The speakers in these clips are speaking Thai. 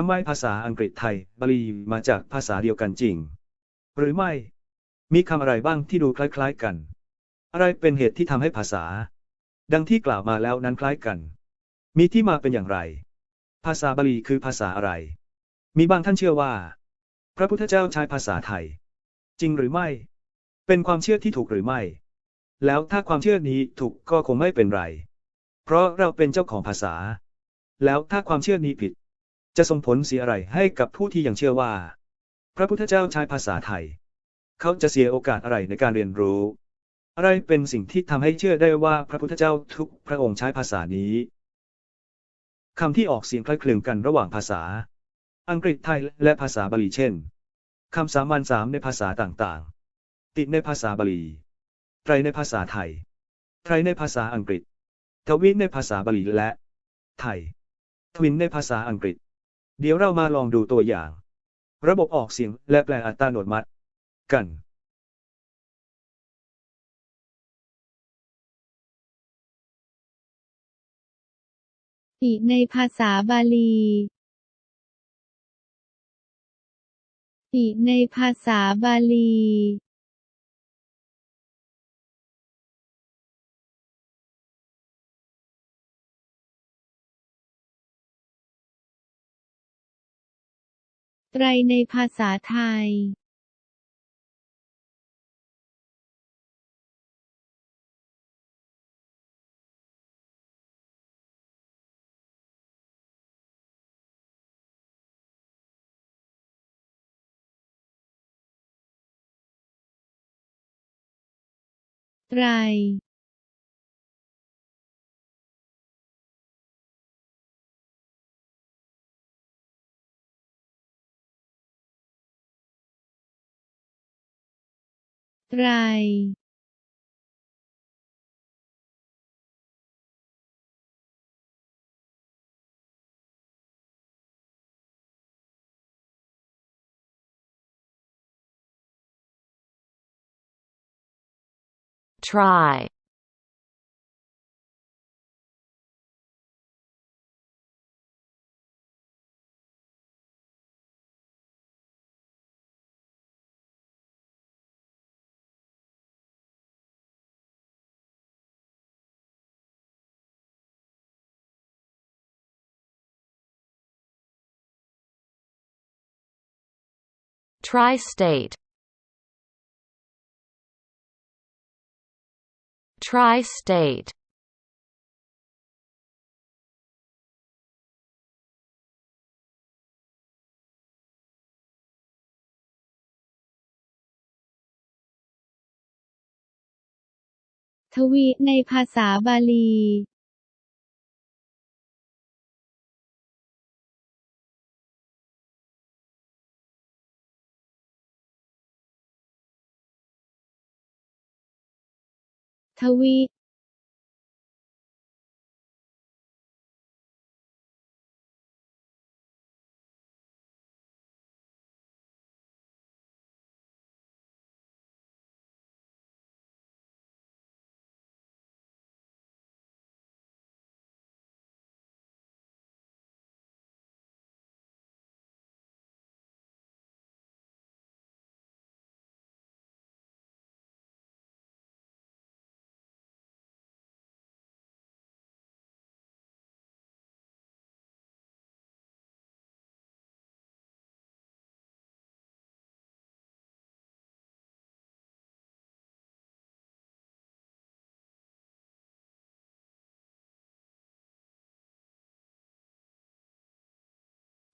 ทำไมภาษาอังกฤษไทยบาลีมาจากภาษาเดียวกันจริง หรือไม่ มีคำอะไรบ้างที่ดูคล้ายๆกัน อะไรเป็นเหตุที่ทำให้ภาษา ดังที่กล่าวมาแล้วนั้นคล้ายกัน มีที่มาเป็นอย่างไร ภาษาบาลีคือภาษาอะไร มีบางท่านเชื่อว่า พระพุทธเจ้าใช้ภาษาไทย จริงหรือไม่ เป็นความเชื่อที่ถูกหรือไม่ แล้วถ้าความเชื่อนี้ถูกก็คงไม่เป็นไร เพราะเราเป็นเจ้าของภาษา แล้วถ้าความเชื่อนี้ผิด จะส่งผลเสียอะไรให้กับผู้ที่ยังเชื่อว่า พระพุทธเจ้าใช้ภาษาไทย เขาจะเสียโอกาสอะไรในการเรียนรู้ อะไรเป็นสิ่งที่ทำให้เชื่อได้ว่าพระพุทธเจ้าทุกพระองค์ใช้ภาษานี้คำที่ออกเสียงคล้ายคลึงกันระหว่างภาษา อังกฤษไทยและภาษาบาลีเช่นคำสามัญสามในภาษาต่างๆ ติดในภาษาบาลีไตรในภาษาไทยไตรในภาษาอังกฤษทวินในภาษาบาลีและ ไทย ทวินในภาษาอังกฤษ เดี๋ยวเรามาลองดูตัวอย่าง ระบบออกเสียงและแปลอัตโนมัติ กัน ติในภาษาบาลี ติในภาษาบาลี รในภาษาไทยไตร ไตร try, tri-state, tri-state, ทวีในภาษาบาลี ทวี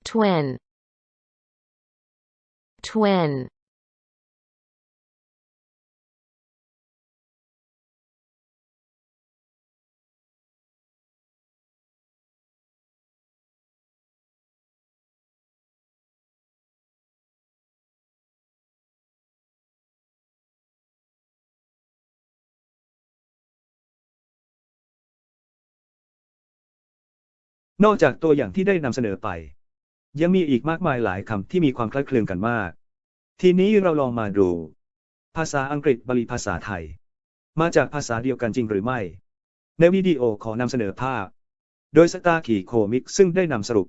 twin, twin, นอกจากตัวอย่างที่ได้นำเสนอไป ยังมีอีกมากมายหลายคำที่มีความคล้ายคลึงกันมาก ทีนี้เราลองมาดู ภาษาอังกฤษบาลีภาษาไทย มาจากภาษาเดียวกันจริงหรือไม่ ในวิดีโอขอนำเสนอภาพ โดยสตาร์ขีโคมิกซึ่งได้นำสรุป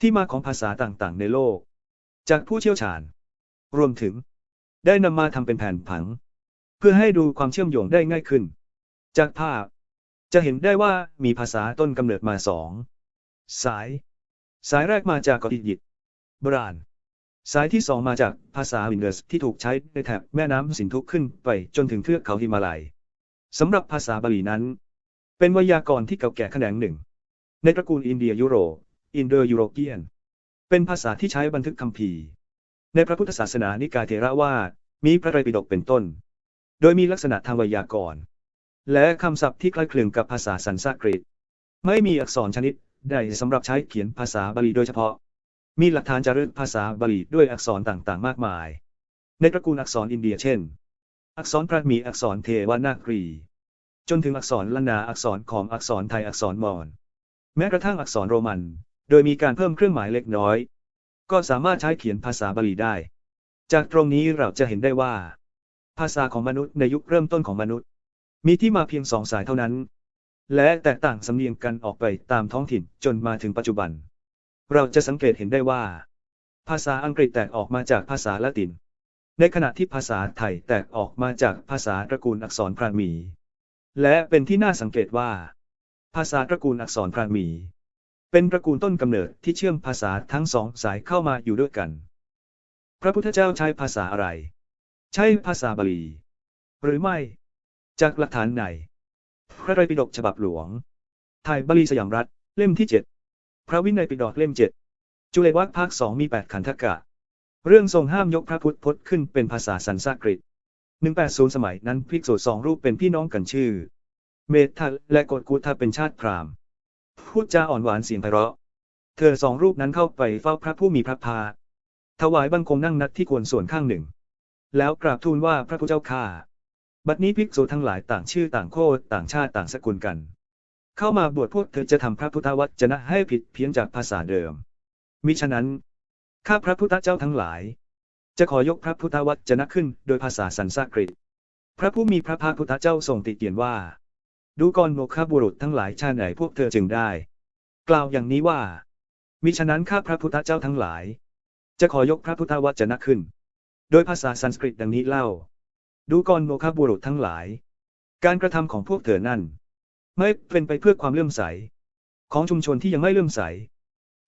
ที่มาของภาษาต่างๆ ในโลก จากผู้เชี่ยวชาญ รวมถึง ได้นำมาทำเป็นแผนผัง เพื่อให้ดูความเชื่อมโยงได้ง่ายขึ้น จากภาพ จะเห็นได้ว่ามีภาษาต้นกำเนิดมาสองสาย สายแรกมาจากเกาะอียิปต์โบราณ สายที่สองมาจากภาษาวินเดอร์สที่ถูกใช้ในแถบแม่น้ำสินธุขึ้นไปจนถึงเทือกเขาฮิมาลัยสำหรับภาษาบาลีนั้น เป็นไวยากรณ์ที่เก่าแก่แขนงหนึ่ง ในตระกูลอินเดียยุโรปอินโดยูโรเปียน เป็นภาษาที่ใช้บันทึกคัมภีร์ ในพระพุทธศาสนานิกายเทระวาสมีพระไตรปิฎกเป็นต้น โดยมีลักษณะทางไวยากรณ์ และคำศัพท์ที่คล้ายคลึงกับภาษาสันสกฤต ไม่มีอักษรชนิด ใดสำหรับใช้เขียนภาษาบาลีโดยเฉพาะ มีหลักฐานจารึกภาษาบาลีด้วยอักษรต่างๆ มากมาย ในตระกูลอักษรอินเดียเช่น อักษรพระมีอักษรเทวนาครี จนถึงอักษรล้านนาอักษรขอมอักษรไทยอักษรมอญแม้กระทั่งอักษรโรมัน โดยมีการเพิ่มเครื่องหมายเล็กน้อย ก็สามารถใช้เขียนภาษาบาลีได้ จากตรงนี้เราจะเห็นได้ว่า ภาษาของมนุษย์ในยุคเริ่มต้นของมนุษย์ มีที่มาเพียงสองสายเท่านั้น และแตกต่างสำเนียงกันออกไปตามท้องถิ่นจนมาถึงปัจจุบัน เราจะสังเกตเห็นได้ว่า ภาษาอังกฤษแตกออกมาจากภาษาละติน ในขณะที่ภาษาไทยแตกออกมาจากภาษาตระกูลอักษรพราหมี และเป็นที่น่าสังเกตว่า ภาษาตระกูลอักษรพราหมี เป็นตระกูลต้นกำเนิดที่เชื่อมภาษาทั้งสองสายเข้ามาอยู่ด้วยกัน พระพุทธเจ้าใช้ภาษาอะไร ใช้ภาษาบาลี หรือไม่ จากหลักฐานไหน พระไตรปิฎกฉบับหลวง ไทยบาลีสยามรัฐ เล่มที่ 7 พระวินัยปิฎกเล่ม 7 จุเลวัคภาคสองมี 8 ขันธกะ เรื่องทรงห้ามยกพระพุทธพจน์ขึ้นเป็นภาษาสันสกฤต 180 สมัยนั้นภิกษุสองรูปเป็นพี่น้องกันชื่อ เมธาและกดกูธาเป็นชาติพราหมณ์ พูดจาอ่อนหวานเสียงไพเราะ เธอสองรูปนั้นเข้าไปเฝ้าพระผู้มีพระภาคถวายบังคมนั่งนัดที่ควรส่วนข้างหนึ่ง แล้วกราบทูลว่าพระผู้เจ้าข้า บัดนี้ภิกษุทั้งหลายต่างชื่อต่างโคดต่างชาติต่างสกุลกัน เข้ามาบวชพวกเธอจะทำพระพุทธวจนะให้ผิดเพี้ยนจากภาษาเดิม มิฉะนั้น ข้าพระพุทธเจ้าทั้งหลาย จะขอยกพระพุทธวจนะขึ้นโดยภาษาสันสกฤต พระผู้มีพระภาคพุทธเจ้าทรงติเตียนว่า ดูก่อนโมฆะบุรุษทั้งหลายชาติไหนพวกเธอจึงได้ กล่าวอย่างนี้ว่า มิฉะนั้นข้าพระพุทธเจ้าทั้งหลาย จะขอยกพระพุทธวจนะขึ้น โดยภาษาสันสกฤตดังนี้เล่า ดูก่อนโมฆะบุรุษทั้งหลาย การกระทำของพวกเธอนั่นไม่เป็นไปเพื่อความเลื่อมใส ของชุมชนที่ยังไม่เลื่อมใส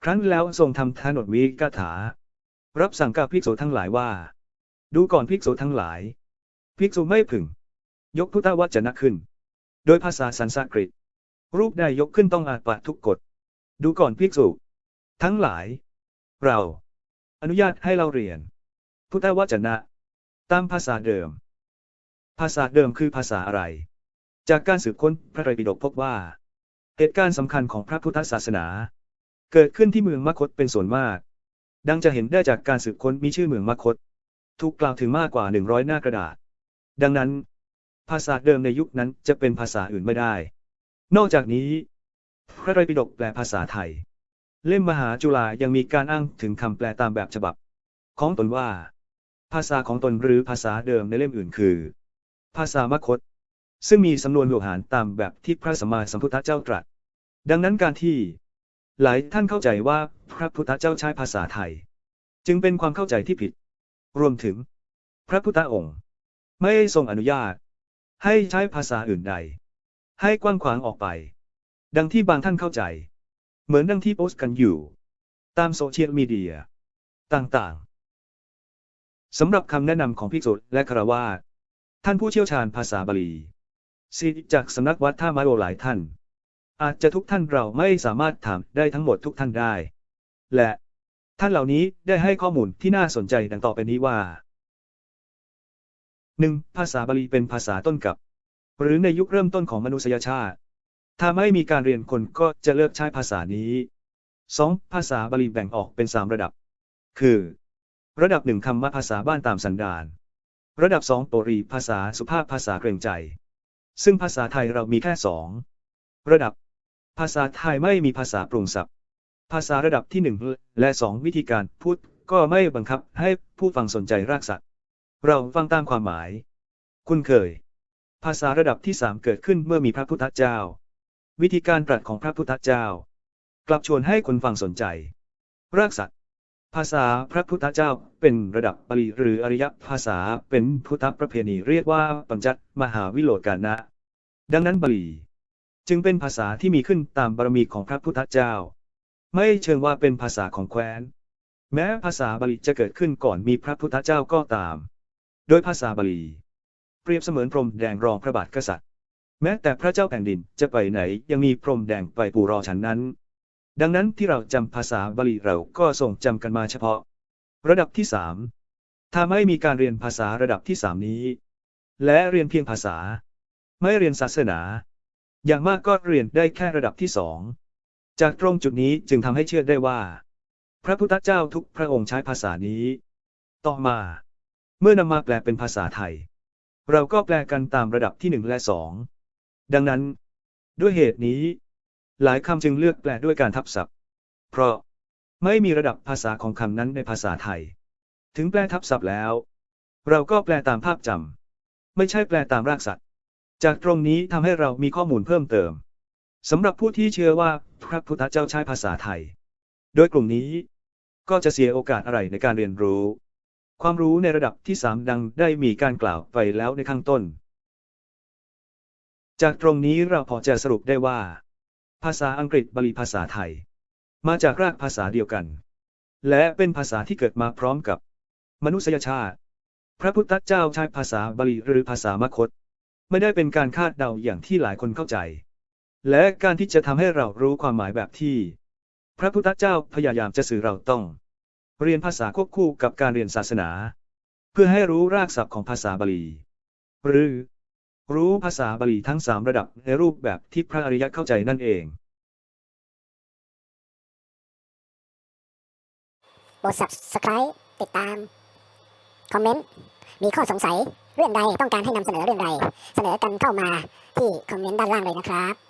ครั้นแล้วทรงทำทานดวิกถา รับสั่งกับภิกษุทั้งหลายว่า ดูก่อนภิกษุทั้งหลาย ภิกษุไม่พึง ยกพุทธวจนะขึ้น โดยภาษาสันสกฤต รูปได้ยกขึ้นต้องอาปะทุกกฎ ดูก่อนภิกษุ ทั้งหลาย เรา อนุญาตให้เราเรียน พุทธวจนะ ตามภาษาเดิม ภาษาเดิมคือภาษาอะไร จากการสืบค้นพระไตรปิฎกพบว่า เหตุการณ์สำคัญของพระพุทธศาสนา เกิดขึ้นที่เมืองมคตเป็นส่วนมาก ดังจะเห็นได้จากการสืบค้นมีชื่อเมืองมคต ถูกกล่าวถึงมากกว่า 100 หน้ากระดาษ ดังนั้น ภาษาเดิมในยุคนั้นจะเป็นภาษาอื่นไม่ได้ นอกจากนี้ พระไตรปิฎกแปลภาษาไทย เล่มมหาจุฬายังมีการอ้างถึงคำแปลตามแบบฉบับ ของตนว่า ภาษาของตนหรือภาษาเดิมในเล่มอื่นคือ ภาษามคต ซึ่งมีสำนวนโลหารตามแบบที่พระสัมมาสัมพุทธเจ้าตรัส ดังนั้นการที่ หลายท่านเข้าใจว่าพระพุทธเจ้าใช้ภาษาไทย จึงเป็นความเข้าใจที่ผิด รวมถึง พระพุทธองค์ ไม่ทรงอนุญาต ให้ใช้ภาษาอื่นใด ให้กว้างขวางออกไป ดังที่บางท่านเข้าใจ เหมือนดังที่โพสต์กันอยู่ ตามโซเชียลมีเดีย ต่างๆสำหรับคำแนะนำของภิกษุและคาวาส ท่านผู้เชี่ยวชาญภาษาบาลีศิษย์จากสำนักวัดท่าม้โอหลายท่าน อาจจะทุกท่านเราไม่สามารถถามได้ทั้งหมดทุกท่านได้ และท่านเหล่านี้ได้ให้ข้อมูลที่น่าสนใจดังต่อไปนี้ว่า 1. ภาษาบาลีเป็นภาษาต้นกับ หรือในยุคเริ่มต้นของมนุษยชาติ ถ้าไม่มีการเรียนคนก็จะเลิกใช้ภาษานี้ 2. ภาษาบาลีแบ่งออกเป็น 3 ระดับ คือ ระดับหนึ่งคำว่าภาษาบ้านตามสันดาน ระดับ 2 ปรีภาษาสุภาพภาษาเกรงใจ ซึ่งภาษาไทยเรามีแค่สองระดับ ภาษาไทยไม่มีภาษาปรุงศัพท์ ภาษาระดับที่ 1 และ 2 วิธีการพูดก็ไม่บังคับให้ผู้ฟังสนใจรากศัพท์ เราฟังตามความหมาย คุณเคย ภาษาระดับที่ 3 เกิดขึ้นเมื่อมีพระพุทธเจ้า วิธีการตรัสของพระพุทธเจ้า กลับชวนให้คนฟังสนใจ รากศัพท์ ภาษาพระพุทธเจ้าเป็นระดับบาลีหรืออริยภาษาเป็นพุทธประเพณีเรียกว่าปัญจมหาวิโลกานะ ดังนั้นบาลี จึงเป็นภาษาที่มีขึ้นตามบารมีของพระพุทธเจ้า ไม่เชิงว่าเป็นภาษาของแคว้น แม้ภาษาบาลีจะเกิดขึ้นก่อนมีพระพุทธเจ้าก็ตาม โดยภาษาบาลี เปรียบเสมือนพรมแดงรองพระบาทกษัตริย์ แม้แต่พระเจ้าแผ่นดินจะไปไหนยังมีพรมแดงไปปูรอฉันนั้น ดังนั้นที่เราจำภาษาบาลีเราก็ทรงจำกันมาเฉพาะ ระดับที่สามถ้าไม่มีการเรียนภาษาระดับที่สามนี้ และเรียนเพียงภาษา ไม่เรียนศาสนา อย่างมากก็เรียนได้แค่ระดับที่สองจากตรงจุดนี้จึงทำให้เชื่อได้ว่า พระพุทธเจ้าทุกพระองค์ใช้ภาษานี้ ต่อมา เมื่อนำมาแปลเป็นภาษาไทย เราก็แปลกันตามระดับที่หนึ่งและสองดังนั้น ด้วยเหตุนี้ หลายคำจึงเลือกแปลด้วยการทับศัพท์ เพราะไม่มีระดับภาษาของคำนั้นในภาษาไทย ถึงแปลทับศัพท์แล้ว เราก็แปลตามภาพจำ ไม่ใช่แปลตามรากศัพท์ จากตรงนี้ทำให้เรามีข้อมูลเพิ่มเติมสำหรับผู้ที่เชื่อว่าพระพุทธเจ้าใช้ภาษาไทย โดยกลุ่มนี้ก็จะเสียโอกาสอะไรในการเรียนรู้ ความรู้ในระดับที่สามดังได้มีการกล่าวไปแล้วในข้างต้น จากตรงนี้เราพอจะสรุปได้ว่า ภาษาอังกฤษบาลีภาษาไทย มาจากรากภาษาเดียวกัน และเป็นภาษาที่เกิดมาพร้อมกับ มนุษยชาติ พระพุทธเจ้าใช้ภาษาบาลีหรือภาษามคต ไม่ได้เป็นการคาดเดาอย่างที่หลายคนเข้าใจ และการที่จะทำให้เรารู้ความหมายแบบที่ พระพุทธเจ้าพยายามจะสื่อเราต้อง เรียนภาษาควบคู่กับการเรียนศาสนา เพื่อให้รู้รากศัพท์ของภาษาบาลี หรือ รู้ภาษาบาลีทั้งสามระดับในรูปแบบที่พระอริยะเข้าใจนั่นเอง กด subscribe ติดตาม คอมเมนต์ มีข้อสงสัยเรื่องใดต้องการให้นำเสนอเรื่องใด เสนอกันเข้ามาที่คอมเมนต์ด้านล่างเลยนะครับ